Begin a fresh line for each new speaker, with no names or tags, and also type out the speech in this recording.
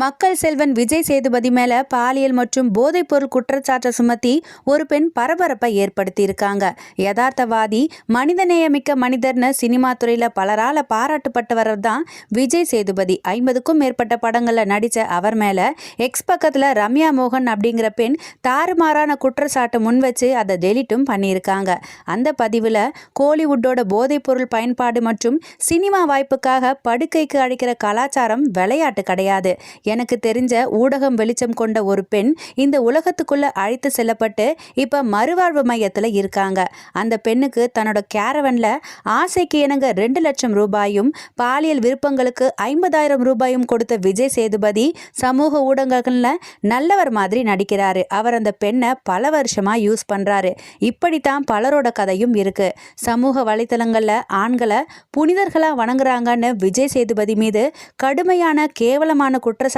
மக்கள் செல்வன் விஜய் சேதுபதி மேல பாலியல் மற்றும் போதைப்பொருள் குற்றச்சாட்டை சுமத்தி ஒரு பெண் பரபரப்பை ஏற்படுத்தியிருக்காங்க. யதார்த்தவாதி மனிதநேயமிக்க மனிதர்னு சினிமா துறையில பலரால பாராட்டப்பட்டவர் தான் விஜய் சேதுபதி. ஐம்பதுக்கும் மேற்பட்ட படங்கள்ல நடிச்ச அவர் மேல எக்ஸ் பக்கத்துல ரம்யா மோகன் அப்படிங்கிற பெண் தாறுமாறான குற்றச்சாட்டை முன் வச்சு அதை டெலிட்டும் பண்ணியிருக்காங்க. அந்த பதிவில் கோலிவுட்டோட போதைப்பொருள் பயன்பாடு மற்றும் சினிமா வாய்ப்புக்காக படுக்கைக்கு அழைக்கிற கலாச்சாரம் விளையாட்டு கிடையாது. எனக்கு தெரிஞ்ச ஊடகம் வெளிச்சம் கொண்ட ஒரு பெண் இந்த உலகத்துக்குள்ள அழைத்து செல்லப்பட்டு இப்போ மறுவாழ்வு மையத்தில் இருக்காங்க. அந்த பெண்ணுக்கு தன்னோட கேரவன்ல ஆசைக்கு இணங்க ரெண்டு லட்சம் ரூபாயும் பாலியல் விருப்பங்களுக்கு ஐம்பதாயிரம் ரூபாயும் கொடுத்த விஜய் சேதுபதி சமூக ஊடகங்களில் நல்லவர் மாதிரி நடிக்கிறாரு. அவர் அந்த பெண்ணை பல வருஷமா யூஸ் பண்றாரு. இப்படித்தான் பலரோட கதையும் இருக்கு. சமூக வலைத்தளங்கள்ல ஆண்களை புனிதர்களா வணங்குறாங்கன்னு விஜய் சேதுபதி மீது கடுமையான கேவலமான குற்றச்சாட்டு